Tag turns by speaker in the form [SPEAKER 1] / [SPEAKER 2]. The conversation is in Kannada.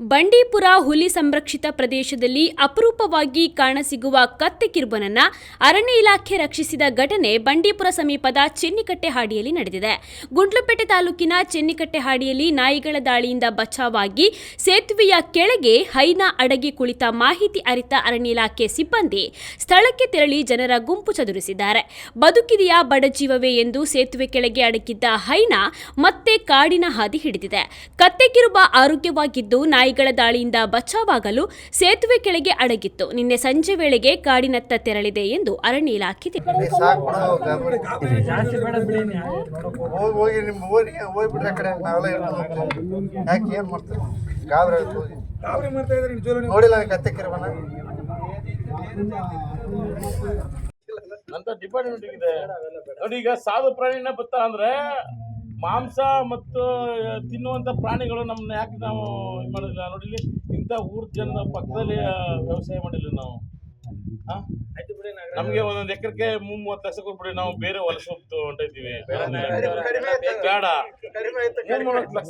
[SPEAKER 1] ಬಂಡೀಪುರ ಹುಲಿ ಸಂರಕ್ಷಿತ ಪ್ರದೇಶದಲ್ಲಿ ಅಪರೂಪವಾಗಿ ಕಾಣಸಿಗುವ ಕತ್ತೆ ಕಿರುಬನನ್ನ ಅರಣ್ಯ ಇಲಾಖೆ ರಕ್ಷಿಸಿದ ಘಟನೆ ಬಂಡೀಪುರ ಸಮೀಪದ ಚೆನ್ನಿಕಟ್ಟೆ ಹಾಡಿಯಲ್ಲಿ ನಡೆದಿದೆ. ಗುಂಡ್ಲುಪೇಟೆ ತಾಲೂಕಿನ ಚೆನ್ನಿಕಟ್ಟೆ ಹಾಡಿಯಲ್ಲಿ ನಾಯಿಗಳ ದಾಳಿಯಿಂದ ಬಚಾವಾಗಿ ಸೇತುವೆಯ ಕೆಳಗೆ ಹೈನ ಅಡಗಿ ಕುಳಿತ ಮಾಹಿತಿ ಅರಿತ ಅರಣ್ಯ ಇಲಾಖೆ ಸಿಬ್ಬಂದಿ ಸ್ಥಳಕ್ಕೆ ತೆರಳಿ ಜನರ ಗುಂಪು ಚದುರಿಸಿದ್ದಾರೆ. ಬದುಕಿದೆಯಾ ಬಡಜೀವವೇ ಎಂದು ಸೇತುವೆ ಕೆಳಗೆ ಅಡಗಿದ್ದ ಹೈನಾ ಮತ್ತೆ ಕಾಡಿನ ಹಾದಿ ಹಿಡಿದಿದೆ. ಕತ್ತೆ ಕಿರುಬ ಆರೋಗ್ಯವಾಗಿದ್ದು ನಾಯಿಗಳ ದಾಳಿಯಿಂದ ಬಚಾವಾಗಲು ಸೇತುವೆ ಕೆಳಗೆ ಅಡಗಿತ್ತು. ನಿನ್ನೆ ಸಂಜೆ ವೇಳೆಗೆ ಕಾಡಿನತ್ತ ತೆರಳಿದೆ ಎಂದು ಅರಣ್ಯ ಇಲಾಖೆ
[SPEAKER 2] ಅಂತ ಡಿಪಾರ್ಟ್ಮೆಂಟ್ ಇದೆ. ನೋಡಿ ಈಗ ಸಾಧು ಪ್ರಾಣಿನ ಬತ್ತ ಅಂದ್ರೆ ಮಾಂಸ ಮತ್ತು ತಿನ್ನುವಂತ ಪ್ರಾಣಿಗಳು ನಮ್ಮನ್ನ ಯಾಕೆ ನಾವು ಇದು ಮಾಡೋದಿಲ್ಲ ನೋಡಿ ಇಲ್ಲಿ ಇಂಥ ಊರ ಜನ ಪಕ್ಕದಲ್ಲಿ ವ್ಯವಸಾಯ ಮಾಡಿಲ್ಲ ನಾವು. ಆ? ನಮ್ಗೆ ಒಂದೊಂದು ಎಕರೆಗೆ ಮೂವತ್ತು ಲಕ್ಷ ಕೊಟ್ಬಿಡಿ ನಾವು ಬೇರೆ ಹೊಲಸು ಹೊಂಟಿದ್ದೀವಿ ಬೇಡ. ಮೂವತ್ತು ಲಕ್ಷ